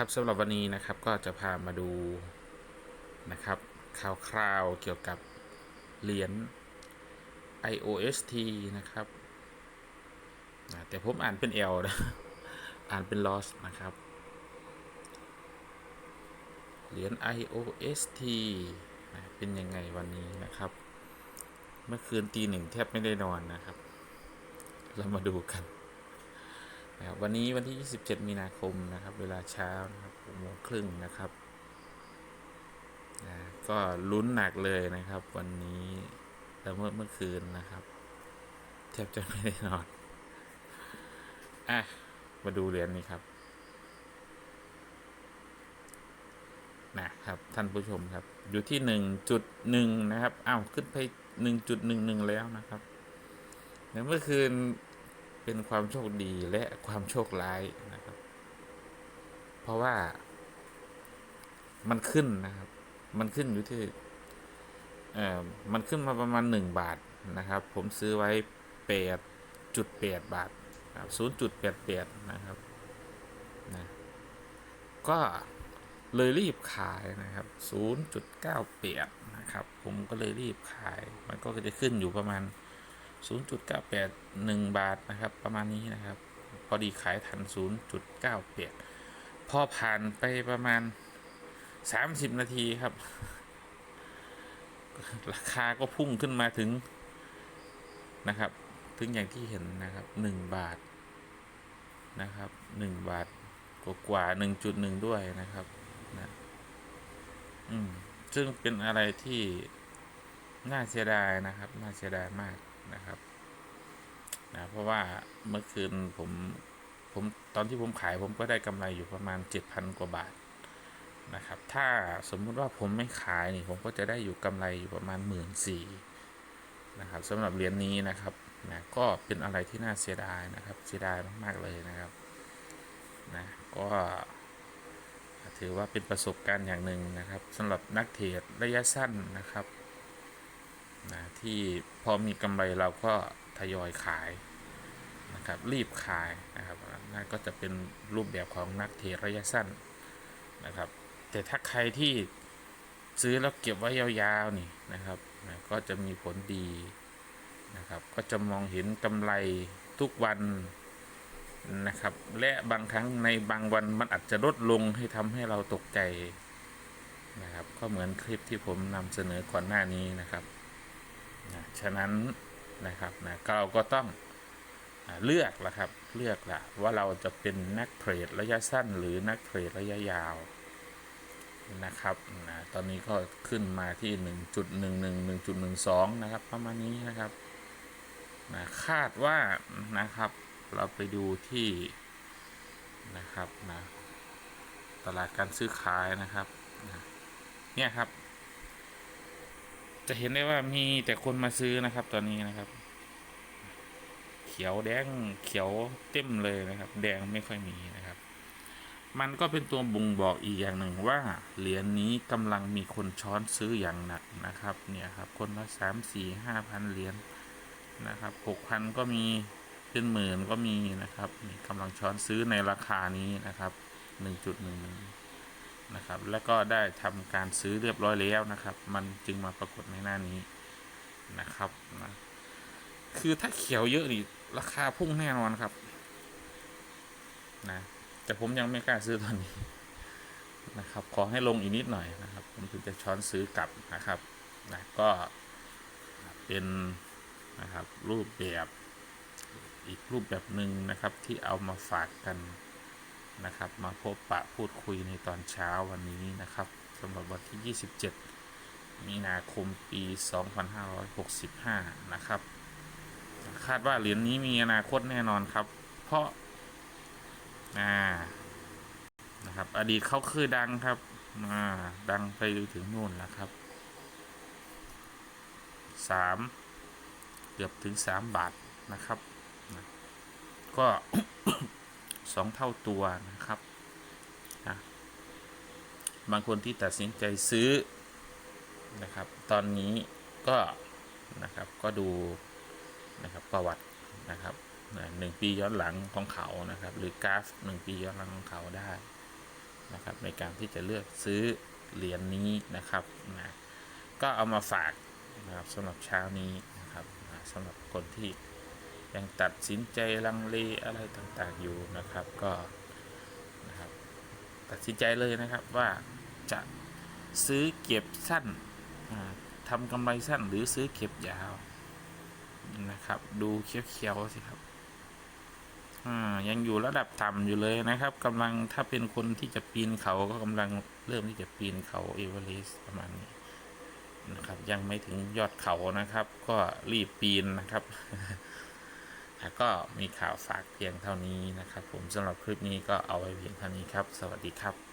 ครับสำหรับวันนี้นะครับก็จะพามาดูนะครับข่าวคราวเกี่ยวกับเหรียญ IOST นะครับแต่ผมอ่านเป็น L นะอ่านเป็น loss นะครับ เหรียญ IOST นะเป็นยังไงวันนี้นะครับ เมื่อคืนตีหนึ่งแทบไม่ได้นอนนะครับ เรามาดูกัน นะครับวันนี้วันที่ 27 มีนาคมนะครับ เวลาเช้านะครับ6โมงครึ่งนะครับนะก็ลุ้นหนักเลยนะครับ วันนี้แล้วเมื่อเมื่อคืนนะครับแทบจะไม่ได้นอนอะมาดูเหรียญนี้ครับนะครับท่านผู้ชมครับ อยู่ที่1.1นะครับอ้าวขึ้นไป1.11แล้วนะครับแล้วเมื่อคืน เป็นความโชคดีและความโชคร้ายนะครับ เพราะว่ามันขึ้นนะครับ มันขึ้นอยู่ที่เอ่อมันขึ้นมาประมาณหนึ่งบาทนะครับ ผมซื้อไว้แปดจุดแปดบาทศูนย์จุดแปดแปดนะครับนะก็เลยรีบขายนะครับศูนย์จุดเก้าแปดนะครับ ผมก็เลยรีบขาย มันก็จะขึ้นอยู่ประมาณ 0.981 บาทนะครับ ประมาณนี้นะครับ พอดีขายทัน 0.98 พอผ่านไปประมาณ 30 นาทีครับ ราคาก็พุ่งขึ้นมาถึงนะครับ ถึงอย่างที่เห็นนะครับ 1 บาทนะครับ 1 บาทกว่าๆ1.1 ด้วยนะครับนะอืมซึ่งเป็นอะไรที่น่าเสียดายนะครับ น่าเสียดายมาก นะครับนะเพราะว่าเมื่อคืนผมผมตอนที่ผมขายผมก็ได้กำไรอยู่ประมาณ 7,000 กว่าบาทนะครับ ถ้าสมมุติว่าผมไม่ขายนี่ผมก็จะได้อยู่กำไรอยู่ประมาณ 1 4ื่นนะครับสำหรับเหรียญนนี้นะครับนะก็เป็นอะไรที่น่าเสียดายนะครับ เสียดายมาก ๆ เลยนะครับนะก็ถือว่าเป็นประสบการณ์อย่างหนึ่งนะครับสำหรับนักเทรดระยะสั้นนะครับ นะที่พอมีกำไรเราก็ทยอยขายนะครับรีบขายนะครับนั่นก็จะเป็นรูปแบบของนักเทรดระยะสั้นนะครับ แต่ถ้าใครที่ซื้อแล้วเก็บไว้ยาวๆนี่นะครับนะก็จะมีผลดีนะครับ ก็จะมองเห็นกำไรทุกวันนะครับ และบางครั้งในบางวันมันอาจจะลดลงให้ทำให้เราตกใจนะครับ ก็เหมือนคลิปที่ผมนำเสนอก่อนหน้านี้นะครับ นะฉะนั้นนะครับนะเราก็ต้องเลือกละครับเลือกละว่าเราจะเป็นนักเทรดระยะสั้นหรือนักเทรดระยะยาวนะครับนะตอนนี้ก็ขึ้นมาที่ 1.11 1.12 นะครับ ประมาณนี้นะครับนะคาดว่านะครับ เราไปดูที่นะครับนะตลาดการซื้อขายนะครับนะเนี่ยครับ จะเห็นได้ว่ามีแต่คนมาซื้อนะครับ ตอนนี้นะครับ เขียวแดงเขียวเต็มเลยนะครับ แดงไม่ค่อยมีนะครับ มันก็เป็นตัวบ่งบอกอีกอย่างหนึ่งว่าเหรียญนนี้กำลังมีคนช้อนซื้ออย่างหนักนะครับ เนี่ยครับ คนละสามสี่ห้าพันเหรียญนะครับหกพันก็มีเป็นหมื่นก็มีนะครับกำลังช้อนซื้อในราคานี้นะครับหนึ่งจุดหนึ่ง นะครับ แล้วก็ได้ทำการซื้อเรียบร้อยแล้วนะครับ มันจึงมาปรากฏในหน้านี้นะครับนะคือถ้าเขียวเยอะนี่ราคาพุ่งแน่นอนครับนะแต่ผมยังไม่กล้าซื้อตอนนี้นะครับ ขอให้ลงอีกนิดหน่อยนะครับ ผมถึงจะช้อนซื้อกลับนะครับนะก็เป็นนะครับรูปแบบอีกรูปแบบหนึ่งนะครับที่เอามาฝากกัน นะครับ มาพบปะพูดคุยในตอนเช้าวันนี้นะครับสำหรับวันที่ 27 มีนาคมปี 2565 นะครับ คาดว่าเหรียญนี้มีอนาคตแน่นอนครับ เพราะอ่านะครับ อดีตเขาคือดังครับอ่าดังไปถึงนู่นแล้วครับสามเกือบถึงสามบาทนะครับนะก็ สองเท่าตัวนะครับนะบางคนที่ตัดสินใจซื้อนะครับ ตอนนี้ก็นะครับก็ดูนะครับประวัตินะครับหนึ่งปีย้อนหลังของเขานะครับ หรือกราฟหนึ่งปีย้อนหลังของเขาได้นะครับ ในการที่จะเลือกซื้อเหรียญนี้นะครับนะก็เอามาฝากนะครับสำหรับเช้านี้นะครับสำหรับคนที่ ยังตัดสินใจลังเลอะไรต่างๆอยู่นะครับก็นะครับตัดสินใจเลยนะครับว่าจะซื้อเก็บสั้นอ่าทำกำไรสั้นหรือซื้อเก็บยาวนะครับ ดูเขียวๆสิครับยังอยู่ระดับต่ำอยู่เลยนะครับกำลังถ้าเป็นคนที่จะปีนเขาก็กำลังเริ่มที่จะปีนเขาเอเวอเรสต์ประมาณนี้นะครับ ยังไม่ถึงยอดเขานะครับ ก็รีบปีนนะครับ แล้วก็มีข่าวฝากเพียงเท่านี้นะครับ ผมสำหรับคลิปนี้ก็เอาไว้เพียงเท่านี้ครับ สวัสดีครับ